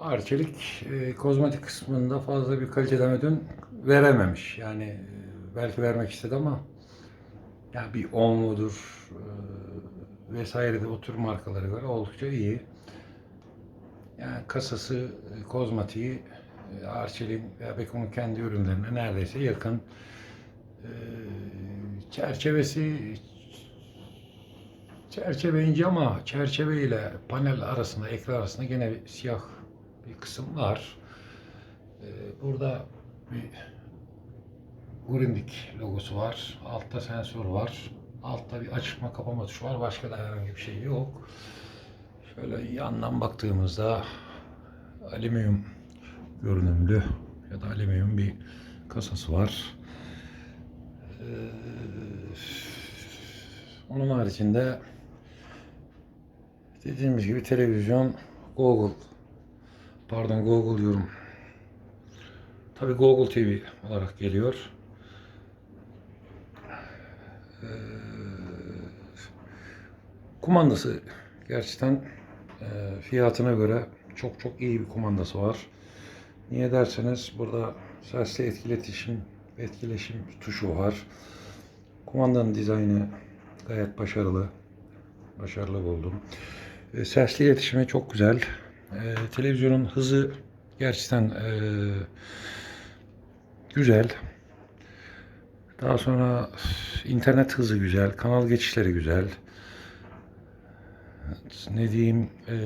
Arçelik e, kozmetik kısmında fazla bir kaliteden ödün verememiş. Yani e, belki vermek istedi ama ya bir Onvo'dur e, vesaire de o tür markalara göre oldukça iyi. Yani kasası, e, kozmatiği e, Arçelik'in veya Beko'nun kendi ürünlerine neredeyse yakın. E, çerçevesi çerçeve ince ama çerçeve ile panel arasında, ekran arasında gene siyah bir kısım var. E, burada bir Grundig logosu var. Altta sensör var. Altta bir açma kapama tuşu var. Başka da herhangi bir şey yok. Şöyle yandan baktığımızda alüminyum görünümlü ya da alüminyum bir kasası var. Ee, onun haricinde dediğimiz gibi televizyon Google pardon Google diyorum. Tabi Google TV olarak geliyor. Ee, kumandası gerçekten e, fiyatına göre çok çok iyi bir kumandası var. Niye derseniz burada sesli etkileşim etkileşim tuşu var. Kumandanın dizaynı gayet başarılı. Başarılı buldum. E, sesli iletişimi çok güzel. E, televizyonun hızı gerçekten e, güzel. Daha sonra internet hızı güzel, kanal geçişleri güzel. Ne diyeyim? e,